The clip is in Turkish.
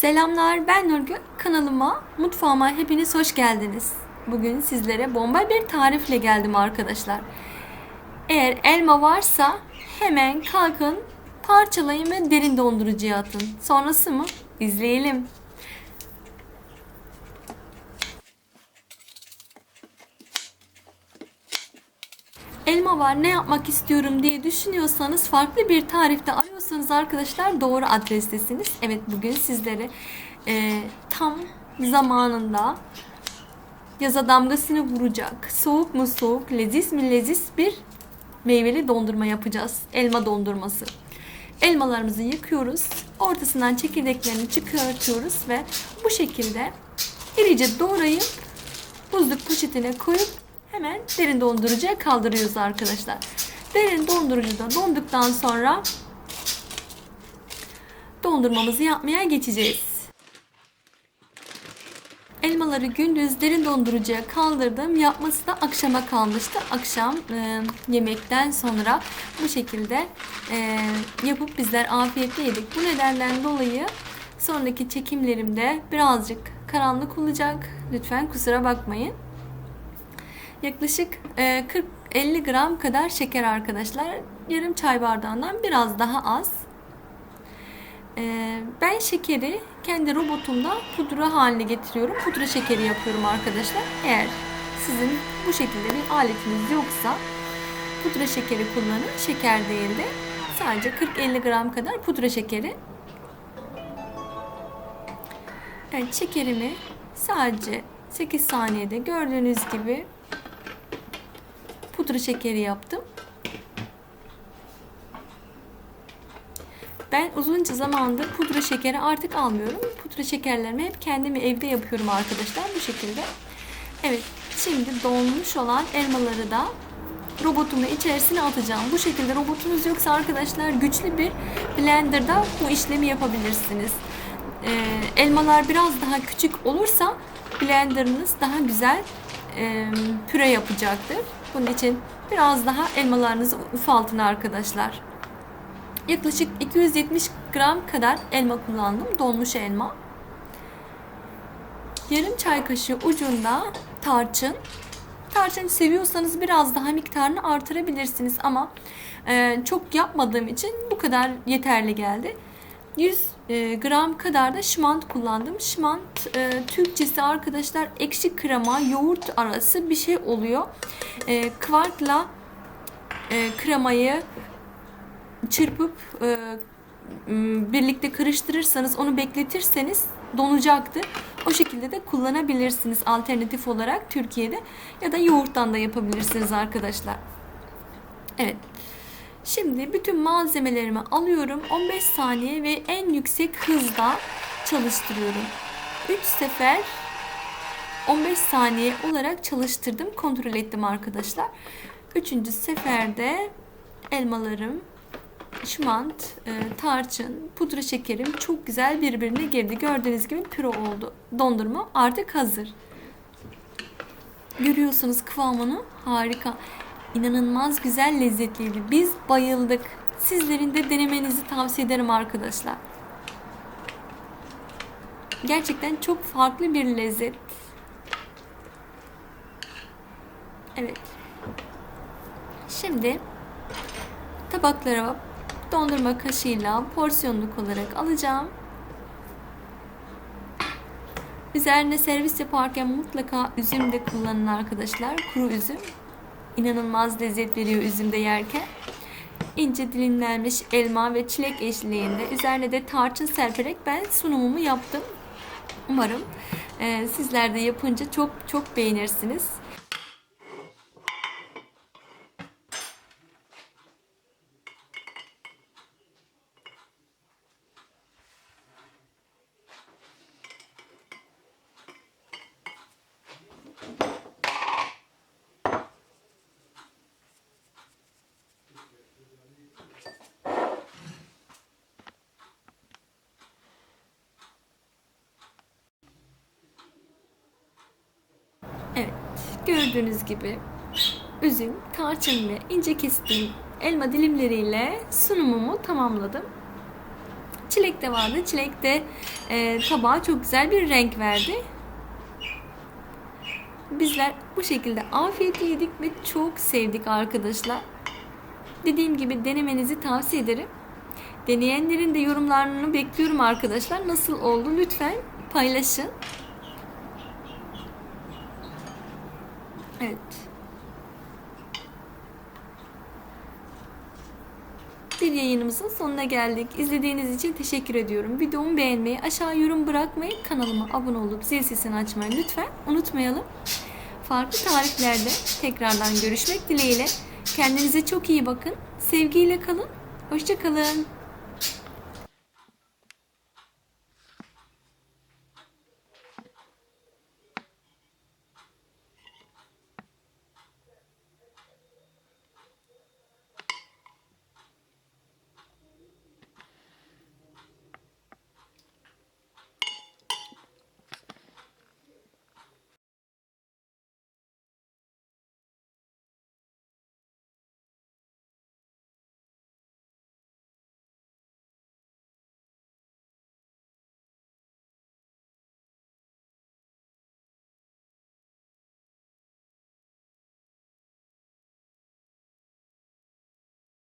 Selamlar ben Nurgül. Kanalıma, mutfağıma hepiniz hoş geldiniz. Bugün sizlere bomba bir tarifle geldim arkadaşlar. Eğer elma varsa hemen kalkın, parçalayın ve derin dondurucuya atın. Sonrası mı? İzleyelim. Elma var ne yapmak istiyorum diye düşünüyorsanız farklı bir tarifte arıyorsanız arkadaşlar doğru adrestesiniz. Evet bugün sizlere e, tam zamanında yaza damgasını vuracak soğuk mu soğuk leziz mi leziz bir meyveli dondurma yapacağız. Elma dondurması. Elmalarımızı yıkıyoruz. Ortasından çekirdeklerini çıkartıyoruz ve bu şekilde irice doğrayıp buzluk poşetine koyup hemen derin dondurucuya kaldırıyoruz arkadaşlar. Derin dondurucuda donduktan sonra dondurmamızı yapmaya geçeceğiz. Elmaları gündüz derin dondurucuya kaldırdım. Yapması da akşama kalmıştı. Akşam e, yemekten sonra bu şekilde e, yapıp bizler afiyetle yedik. Bu nedenden dolayı sonraki çekimlerimde birazcık karanlık olacak. Lütfen kusura bakmayın. Yaklaşık 40-50 gram kadar şeker arkadaşlar. Yarım çay bardağından biraz daha az. E, ben şekeri kendi robotumda pudra haline getiriyorum. Pudra şekeri yapıyorum arkadaşlar. Eğer sizin bu şekilde bir aletiniz yoksa pudra şekeri kullanın. Şeker değil de sadece 40-50 gram kadar pudra şekeri. Evet şekerimi sadece 8 saniyede gördüğünüz gibi pudra şekeri yaptım. Ben uzunca zamandır pudra şekeri artık almıyorum. Pudra şekerlerimi hep kendimi evde yapıyorum arkadaşlar bu şekilde. Evet şimdi donmuş olan elmaları da robotumun içerisine atacağım. Bu şekilde robotunuz yoksa arkadaşlar güçlü bir blenderda bu işlemi yapabilirsiniz. Ee, elmalar biraz daha küçük olursa blenderınız daha güzel e, püre yapacaktır. Bunun için biraz daha elmalarınızı ufaltın arkadaşlar. Yaklaşık 270 gram kadar elma kullandım. Donmuş elma. Yarım çay kaşığı ucunda tarçın. Tarçın seviyorsanız biraz daha miktarını artırabilirsiniz ama çok yapmadığım için bu kadar yeterli geldi. 100 e, gram kadar da şimant kullandım. Şimant e, Türkçesi arkadaşlar ekşi krema yoğurt arası bir şey oluyor. E, kvarkla e, kremayı çırpıp e, birlikte karıştırırsanız onu bekletirseniz donacaktır. O şekilde de kullanabilirsiniz alternatif olarak Türkiye'de ya da yoğurttan da yapabilirsiniz arkadaşlar. Evet. Şimdi bütün malzemelerimi alıyorum. 15 saniye ve en yüksek hızda çalıştırıyorum. 3 sefer 15 saniye olarak çalıştırdım. Kontrol ettim arkadaşlar. Üçüncü seferde elmalarım, şmant, e, tarçın, pudra şekerim çok güzel birbirine girdi. Gördüğünüz gibi püre oldu. Dondurma artık hazır. Görüyorsunuz kıvamını. Harika. İnanılmaz güzel lezzetliydi. Biz bayıldık. Sizlerin de denemenizi tavsiye ederim arkadaşlar. Gerçekten çok farklı bir lezzet. Evet. Şimdi tabaklara dondurma kaşığıyla porsiyonluk olarak alacağım. Üzerine servis yaparken mutlaka üzüm de kullanın arkadaşlar. Kuru üzüm. İnanılmaz lezzet veriyor üzümde yerken. İnce dilimlenmiş elma ve çilek eşliğinde üzerine de tarçın serperek ben sunumumu yaptım. Umarım e, sizler de yapınca çok çok beğenirsiniz. Evet, gördüğünüz gibi üzüm, tarçın ve ince kestiğim elma dilimleriyle sunumumu tamamladım. Çilek de vardı. Çilek de e, tabağa çok güzel bir renk verdi. Bizler bu şekilde afiyetle yedik ve çok sevdik arkadaşlar. Dediğim gibi denemenizi tavsiye ederim. Deneyenlerin de yorumlarını bekliyorum arkadaşlar. Nasıl oldu lütfen paylaşın. Evet. Bir yayınımızın sonuna geldik. İzlediğiniz için teşekkür ediyorum. Videomu beğenmeyi, aşağı yorum bırakmayı, kanalıma abone olup zil sesini açmayı lütfen unutmayalım. Farklı tariflerde tekrardan görüşmek dileğiyle. Kendinize çok iyi bakın. Sevgiyle kalın. Hoşça kalın.